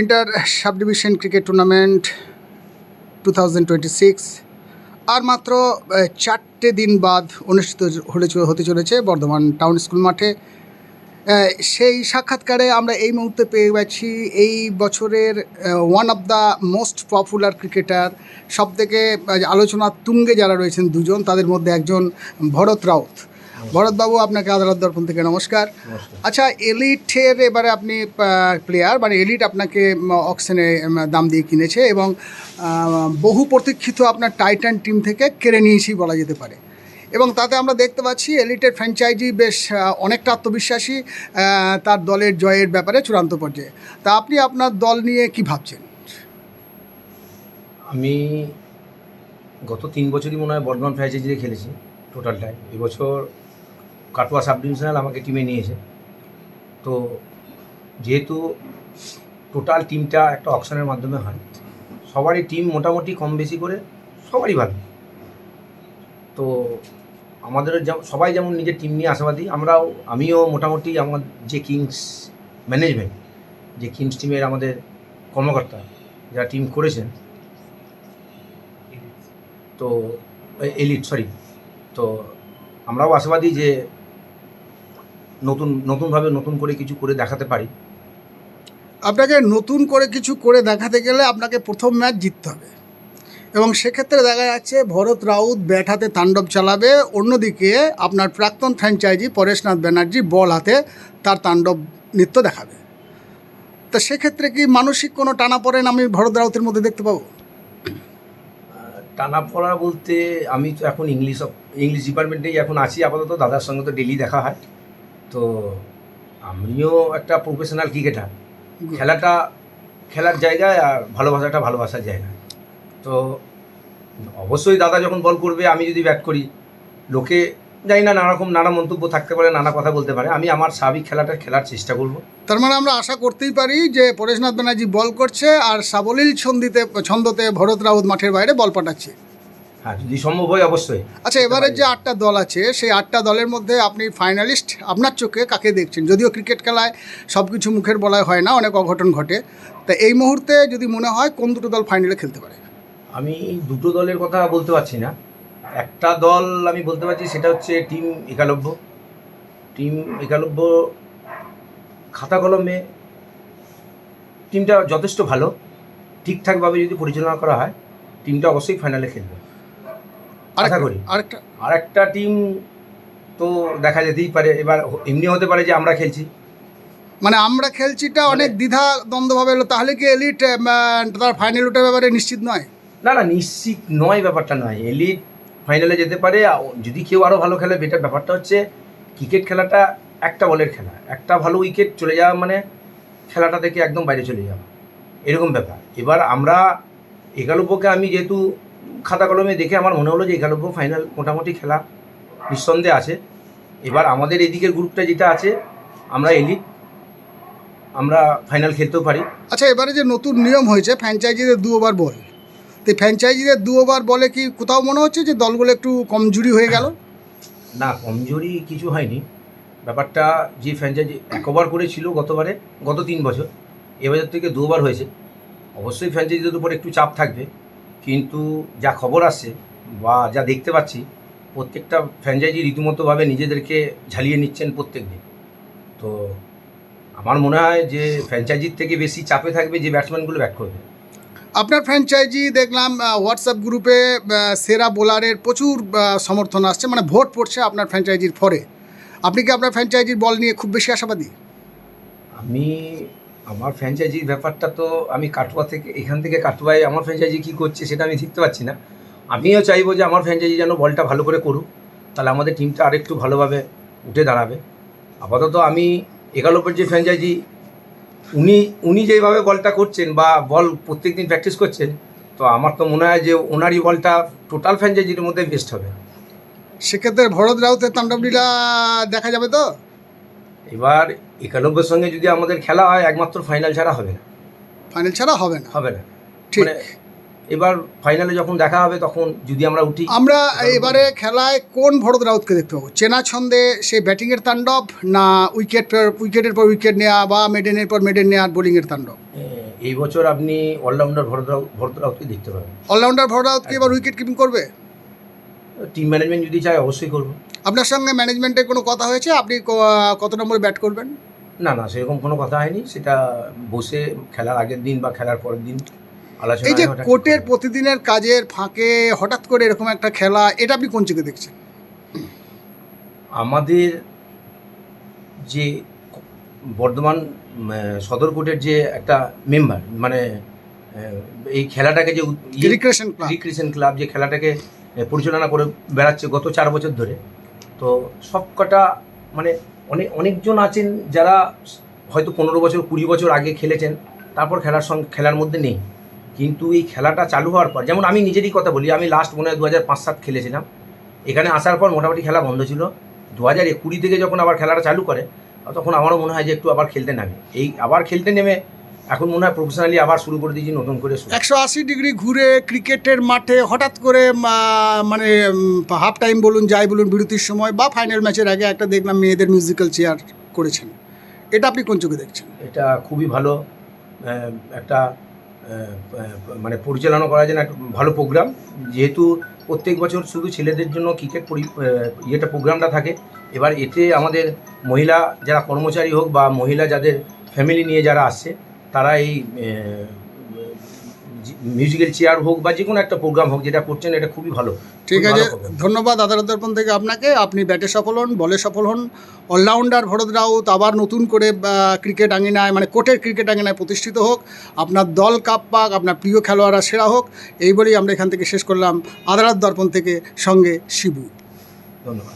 Inter sub division cricket tournament two আর মাত্র চারটে দিন বাদ অনুষ্ঠিত হলে হতে চলেছে বর্ধমান টাউন স্কুল মাঠে। সেই সাক্ষাৎকারে আমরা এই মুহূর্তে পেয়ে গেছি এই বছরের one of the most popular cricketer সব থেকে আলোচনার তুঙ্গে যারা রয়েছেন দুজন, তাদের মধ্যে একজন ভরত রাউত। ভরতবাবু আপনাকে আদালত দর্পণ থেকে নমস্কার। আচ্ছা এলিটের এবারে আপনি প্লেয়ার মানে এলিট আপনাকে অকশনে দাম দিয়ে কিনেছে এবং বহু প্রতীক্ষিত আপনার টাইটান টিম থেকে কেড়ে নিয়েছি বলা যেতে পারে। এবং তাতে আমরা দেখতে পাচ্ছি এলিটের ফ্র্যাঞ্চাইজি বেশ অনেকটা আত্মবিশ্বাসী তার দলের জয়ের ব্যাপারে চূড়ান্ত পর্যায়ে। তা আপনি আপনার দল নিয়ে কি ভাবছেন? আমি গত তিন বছরই মনে হয় বর্ধমান ফ্র্যাঞ্চাইজিতে খেলেছি টোটালটাই এবছর কাটোয়া সাব ডিভিশনাল আমাকে টিমে নিয়েছে। তো যেহেতু টোটাল টিমটা একটা অকশনের মাধ্যমে হয়, সবারই টিম মোটামুটি কম বেশি করে সবারই ভালো। তো আমাদের সবাই যেমন নিজের টিম নিয়ে আশাবাদী, আমরাও, আমিও মোটামুটি আমার যে কিংস ম্যানেজমেন্ট, যে কিংস টিমের আমাদের কর্মকর্তা যারা টিম করেছেন, তো এলিট, সরি, তো আমরাও আশাবাদী যে নতুন নতুনভাবে নতুন করে কিছু করে দেখাতে পারি। আপনাকে নতুন করে কিছু করে দেখাতে গেলে আপনাকে প্রথম ম্যাচ জিততে হবে। এবং সেক্ষেত্রে দেখা যাচ্ছে ভরত রাউত ব্যাট হাতে তাণ্ডব চালাবে অন্যদিকে আপনার প্রাক্তন ফ্র্যাঞ্চাইজি পরেশনাথ ব্যানার্জি বল হাতে তার তাণ্ডব নৃত্য দেখাবে। তা সেক্ষেত্রে কি মানসিক কোনো টানা পড়েন আমি ভরত রাউতের মধ্যে দেখতে পাবো? টানা পড়া বলতে আমি তো এখন ইংলিশ ইংলিশ ডিপার্টমেন্টেই এখন আছি আপাতত দাদার সঙ্গে তো ডেলি দেখা হয়। তো আমিও একটা প্রফেশনাল ক্রিকেটার খেলাটা খেলার জায়গায় আর ভালোবাসাটা ভালোবাসার জায়গা তো অবশ্যই দাদা যখন বল করবে আমি যদি ব্যাট করি লোকে জানি না নানা রকম নানা মন্তব্য থাকতে পারে নানা কথা বলতে পারে আমি আমার স্বাভাবিক খেলাটা খেলার চেষ্টা করব। তার মানে আমরা আশা করতেই পারি যে পরেশনাথ ব্যানার্জি বল করছে আর সাবলীল ছন্দিতে ছন্দতে ভরত রাউত মাঠের বাইরে বল পাঠাচ্ছে। হ্যাঁ যদি সম্ভব হয় অবশ্যই। আচ্ছা এবারে যে আটটা দল আছে সেই আটটা দলের মধ্যে আপনি ফাইনালিস্ট আপনার চোখে কাকে দেখছেন? যদিও ক্রিকেট খেলায় সব কিছু মুখের বলায় হয় না অনেক অঘটন ঘটে। তা এই মুহূর্তে যদি মনে হয় কোন দুটো দল ফাইনালে খেলতে পারে? আমি দুটো দলের কথা বলতে পারছি না। একটা দল আমি বলতে পারছি সেটা হচ্ছে টিম একালব্য। টিম একালব্য খাতা কলমে টিমটা যথেষ্ট ভালো। ঠিকঠাকভাবে যদি পরিচালনা করা হয় টিমটা অবশ্যই ফাইনালে খেলবে। আশা করি। আরেকটা আর একটা টিম তো দেখা যেতেই পারে। এবার এমনি হতে পারে যে আমরা খেলছি। মানে আমরা খেলছিটা অনেক দ্বিধা দ্বন্দ্বভাবে এলো। তাহলে কি এলিট তার ফাইনাল ওটার ব্যাপারে নিশ্চিত নয়? না না নিশ্চিত নয় ব্যাপারটা নয়। এলিট ফাইনালে যেতে পারে। যদি কেউ আরও ভালো খেলে বেটার ব্যাপারটা হচ্ছে ক্রিকেট খেলাটা একটা বলের খেলা। একটা ভালো উইকেট চলে যাওয়া মানে খেলাটা থেকে একদম বাইরে চলে যাওয়া। এরকম ব্যাপার। এবার আমরা একালব্যকে আমি যেহেতু খাতা কলমে দেখে আমার মনে হলো যে একালব্য ফাইনাল মোটামুটি খেলা নিঃসন্দেহে আছে। এবার আমাদের এদিকের গ্রুপটা যেটা আছে আমরা এলিট আমরা ফাইনাল খেলতেও পারি। আচ্ছা এবারে যে নতুন নিয়ম হয়েছে ফ্র্যাঞ্চাইজিদের দু ওভার বল। তো ফ্র্যাঞ্চাইজিদের দু ওভার বলে কি কোথাও মনে হচ্ছে যে দলগুলো একটু কমজুরি হয়ে গেল? না কমজোরি কিছু হয়নি। ব্যাপারটা যে ফ্র্যাঞ্চাইজি এক ওভার করেছিল গতবারে গত তিন বছর এবছর থেকে দু ওভার হয়েছে। অবশ্যই ফ্র্যাঞ্চাইজিদের উপর একটু চাপ থাকবে। কিন্তু যা খবর আসছে বা যা দেখতে পাচ্ছি প্রত্যেকটা ফ্র্যাঞ্চাইজি রীতিমতোভাবে নিজেদেরকে ঝালিয়ে নিচ্ছেন প্রত্যেক দিন তো আমার মনে হয় যে ফ্র্যাঞ্চাইজির থেকে বেশি চাপে থাকবে যে ব্যাটসম্যানগুলো ব্যাট করবে। আপনার ফ্র্যাঞ্চাইজি দেখলাম হোয়াটসঅ্যাপ গ্রুপে সেরা বোলারের প্রচুর সমর্থন আসছে মানে ভোট পড়ছে আপনার ফ্র্যাঞ্চাইজির ফরে আপনি কি আপনার ফ্র্যাঞ্চাইজির বল নিয়ে খুব বেশি আশাবাদী? আমি আমার ফ্র্যাঞ্চাইজির ব্যাপারটা তো আমি কাটোয়া থেকে, এখান থেকে কাটোয়ায় আমার ফ্র্যাঞ্চাইজি কী করছে সেটা আমি দেখতে পাচ্ছি না। আমিও চাইব যে আমার ফ্র্যাঞ্চাইজি যেন বলটা ভালো করে করুক, তাহলে আমাদের টিমটা আরেকটু ভালোভাবে উঠে দাঁড়াবে। আপাতত আমি একালব্বর যে ফ্র্যাঞ্চাইজি উনি উনি যেভাবে বলটা করছেন বা বল প্রত্যেক দিন প্র্যাকটিস করছেন, তো আমার তো মনে হয় যে ওনারই বলটা টোটাল ফ্র্যাঞ্চাইজির মধ্যে বেস্ট হবে। সেক্ষেত্রে ভরত রাউতের তাণ্ডবলীলা দেখা যাবে তো? এবার একালব্যের সঙ্গে যদি আমাদের খেলা হয় একমাত্র ফাইনাল ছাড়া হবে না। ফাইনাল ছাড়া হবে না। হবে না। ঠিক। মানে এবার ফাইনালে যখন দেখা হবে তখন যদি আমরা উঠি আমরা এবারে খেলায় কোন ভরত রাউতকে দেখতে পাবো? চেনা ছন্দে সে ব্যাটিংয়ের তাণ্ডব না উইকেট উইকেটের পর উইকেট নেওয়া বা মেডেনের পর মেডেন নেওয়ার বোলিংয়ের তাণ্ডব? এই বছর আপনি অলরাউন্ডার ভরত ভরত রাউতকে দেখতে পাবেন। অলরাউন্ডার ভরত রাউতকে এবার উইকেট কিপিং করবে? টিম ম্যানেজমেন্ট যদি চায় অবশ্যই করব। আপনার সঙ্গে ম্যানেজমেন্টের কোনো কথা হয়েছে? আপনি কত নম্বরে ব্যাট করবেন? না না সেরকম কোনো কথা হয়নি। সেটা বসে খেলার আগের দিন বা খেলার পরের দিন আলোচনা এই যে কোর্টের প্রতিদিনের কাজের ফাঁকে হঠাৎ করে এরকম একটা খেলা এটা আপনি কোন চোখে দেখছেন? আমাদের যে বর্ধমান সদর কোর্টের যে একটা মেম্বার মানে এই খেলাটাকে যে উদ- ইয়ে- রিক্রেশন ক্লাব রিক্রিয়েশন ক্লাব যে খেলাটাকে পরিচালনা করে বেড়াচ্ছে গত চার বছর ধরে। তো সব কটা মানে অনেক অনেকজন আছেন যারা হয়তো পনেরো বছর, কুড়ি বছর আগে খেলেছেন, তারপর খেলার সঙ্গে খেলার মধ্যে নেই। কিন্তু এই খেলাটা চালু হওয়ার পর, যেমন আমি নিজেরই কথা বলি, আমি লাস্ট মনে হয় দু হাজার পাঁচ সাত খেলেছিলাম। এখানে আসার পর মোটামুটি খেলা বন্ধ ছিল। দু হাজার কুড়ি থেকে যখন আবার খেলাটা চালু করে, তখন আমারও মনে হয় যে একটু আবার খেলতে নামে। এই আবার খেলতে নেমে এখন মনে হয় প্রফেশনালি আবার শুরু করে দিয়েছি নতুন করে একশো আশি ডিগ্রি ঘুরে ক্রিকেটের মাঠে হঠাৎ করে মানে হাফ টাইম বলুন যাই বলুন বিরতির সময় বা ফাইনাল ম্যাচের আগে একটা দেখলাম মেয়েদের মিউজিক্যাল চেয়ার করেছেন। এটা আপনি কোন চোখে দেখছেন? এটা খুবই ভালো একটা মানে পরিচালনা করার জন্য একটা ভালো প্রোগ্রাম যেহেতু প্রত্যেক বছর শুধু ছেলেদের জন্য ক্রিকেট পরি ইয়েটা প্রোগ্রামটা থাকে এবার এতে আমাদের মহিলা যারা কর্মচারী হোক বা মহিলা যাদের ফ্যামিলি নিয়ে যারা আসছে তারা এই মিউজিক্যাল চেয়ার হোক বা যে কোনো একটা প্রোগ্রাম হোক যেটা করছেন এটা খুবই ভালো। ঠিক আছে ধন্যবাদ আদালত দর্পণ থেকে আপনাকে। আপনি ব্যাটে সফল হন বলে সফল হন। অলরাউন্ডার ভরত রাউত আবার নতুন করে ক্রিকেট আঙিনায় মানে কোর্টের ক্রিকেট আঙিনায় প্রতিষ্ঠিত হোক। আপনার দল কাপ পাক আপনার প্রিয় খেলোয়াড়রা সেরা হোক। এই বলেই আমরা এখান থেকে শেষ করলাম আদালত দর্পণ থেকে সঙ্গে শিবু। ধন্যবাদ।